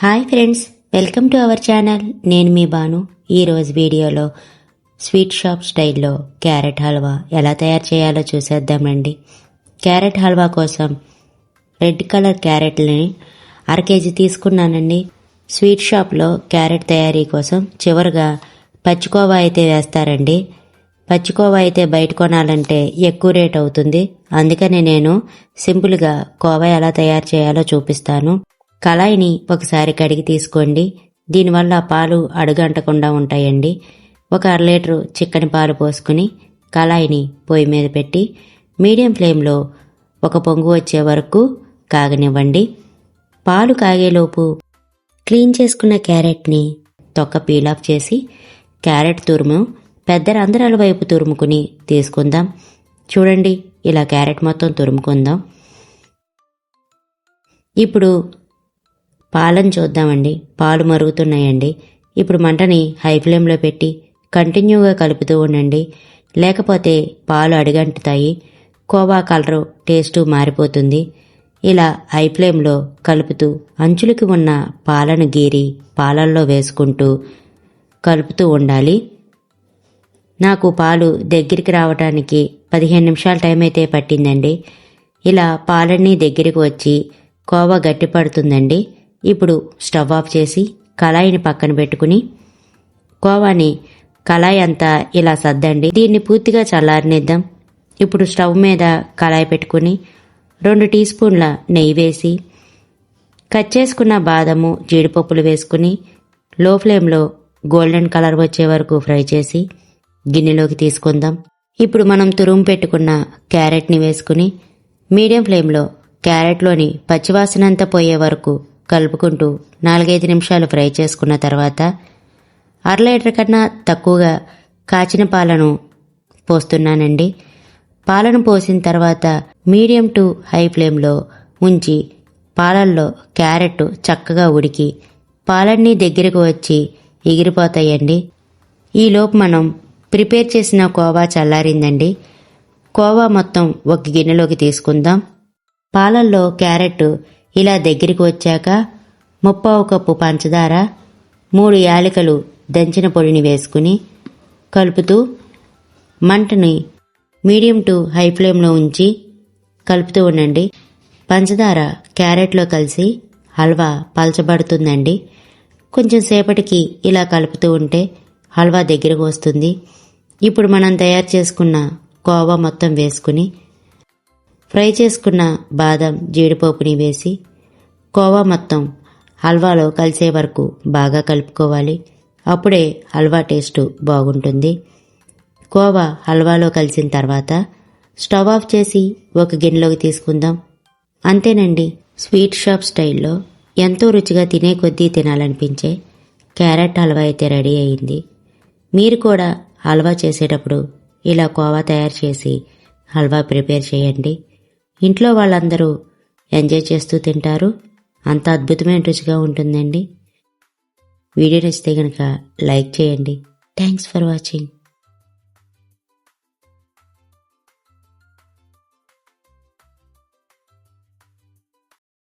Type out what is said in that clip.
Hi friends welcome to our channel. నేను మీ బాను. ఈరోజు వీడియోలో స్వీట్ షాప్ స్టైల్లో క్యారెట్ హల్వా ఎలా తయారు చేయాలో చూసేద్దామండి క్యారెట్ హల్వా కోసం రెడ్ కలర్ క్యారెట్లని అర కేజీ తీసుకున్నానండి. స్వీట్ షాప్లో క్యారెట్ తయారీ కోసం చివరిగా పచ్చికోవా అయితే వేస్తారండి. పచ్చికోవా అయితే బయట కొనాలంటే ఎక్కువ రేట్ అవుతుంది. అందుకని నేను సింపుల్గా కోవా ఎలా తయారు చేయాలో చూపిస్తాను. కళాయిని ఒకసారి కడిగి తీసుకోండి. దీనివల్ల పాలు అడుగంటకుండా ఉంటాయండి. ఒక అర లీటరు చిక్కని పాలు పోసుకుని కళాయిని పొయ్యి మీద పెట్టి మీడియం ఫ్లేమ్లో ఒక పొంగు వచ్చే వరకు కాగనివ్వండి. పాలు కాగేలోపు క్లీన్ చేసుకున్న క్యారెట్ని తొక్క పీల్ ఆఫ్ చేసి క్యారెట్ తురుము పెద్ద రంధ్రాల వైపు తురుముకుని తీసుకుందాం. చూడండి ఇలా క్యారెట్ మొత్తం తురుముకుందాం. ఇప్పుడు పాలను చూద్దామండి. పాలు మరుగుతున్నాయండి. ఇప్పుడు మంటని హై ఫ్లేమ్లో పెట్టి కంటిన్యూగా కలుపుతూ ఉండండి. లేకపోతే పాలు అడిగంటుతాయి. కోవా కలరు టేస్టు మారిపోతుంది. ఇలా హై ఫ్లేమ్లో కలుపుతూ అంచులకి ఉన్న పాలను గీరి పాలల్లో వేసుకుంటూ కలుపుతూ ఉండాలి. నాకు పాలు దగ్గరికి రావడానికి పదిహేను నిమిషాల టైం అయితే పట్టిందండి. ఇలా పాలన్నీ దగ్గరికి వచ్చి కోవా గట్టి పడుతుందండి ఇప్పుడు స్టవ్ ఆఫ్ చేసి కళాయిని పక్కన పెట్టుకుని కోవాని కళాయి అంతా ఇలా సర్దండి. దీన్ని పూర్తిగా చల్లారనిద్దాం. ఇప్పుడు స్టవ్ మీద కళాయి పెట్టుకుని రెండు టీ స్పూన్ల నెయ్యి వేసి కట్ చేసుకున్న బాదము జీడిపప్పులు వేసుకుని లో ఫ్లేమ్లో గోల్డెన్ కలర్ వచ్చే వరకు ఫ్రై చేసి గిన్నెలోకి తీసుకుందాం. ఇప్పుడు మనం తురుము పెట్టుకున్న క్యారెట్ని వేసుకుని మీడియం ఫ్లేమ్లో క్యారెట్లోని పచ్చివాసనంతా పోయే వరకు కలుపుకుంటూ నాలుగైదు నిమిషాలు ఫ్రై చేసుకున్న తర్వాత అర లీటర్ కన్నా తక్కువగా కాచిన పాలను పోస్తున్నానండి. పాలను పోసిన తర్వాత మీడియం టు హై ఫ్లేమ్లో ఉంచి పాలల్లో క్యారెట్ చక్కగా ఉడికి పాలన్నీ దగ్గరకు వచ్చి ఎగిరిపోతాయండి. ఈలోపు మనం ప్రిపేర్ చేసిన కోవా చల్లారిందండి. కోవా మొత్తం ఒక గిన్నెలోకి తీసుకుందాం. పాలల్లో క్యారెట్ ఇలా దగ్గరికి వచ్చాక ముప్పావు కప్పు పంచదార మూడు యాలకులు దంచిన పొడిని వేసుకుని కలుపుతూ మంటని మీడియం టు హై ఫ్లేమ్లో ఉంచి కలుపుతూ ఉండండి. పంచదార క్యారెట్లో కలిసి హల్వా పలచబడుతుందండి. కొంచెం సేపటికి ఇలా కలుపుతూ ఉంటే హల్వా దగ్గరకు వస్తుంది. ఇప్పుడు మనం తయారు చేసుకున్న కోవా మొత్తం వేసుకుని ఫ్రై చేసుకున్న బాదం జీడిపప్పుని వేసి కోవా మొత్తం హల్వాలో కలిసే వరకు బాగా కలుపుకోవాలి. అప్పుడే హల్వా టేస్ట్ బాగుంటుంది. కోవా హల్వాలో కలిసిన తర్వాత స్టవ్ ఆఫ్ చేసి ఒక గిన్నెలోకి తీసుకుందాం. అంతేనండి స్వీట్ షాప్ స్టైల్లో ఎంతో రుచిగా తినే కొద్దీ తినాలనిపించే క్యారెట్ హల్వా అయితే రెడీ అయింది. మీరు కూడా హల్వా చేసేటప్పుడు ఇలా కోవా తయారు చేసి హల్వా ప్రిపేర్ చేయండి. ఇంట్లో వాళ్ళందరూ ఎంజాయ్ చేస్తూ తింటారు. అంత అద్భుతమైన రుచిగా ఉంటుందండి. వీడియో నచ్చితే కనుక లైక్ చేయండి. Thanks for watching.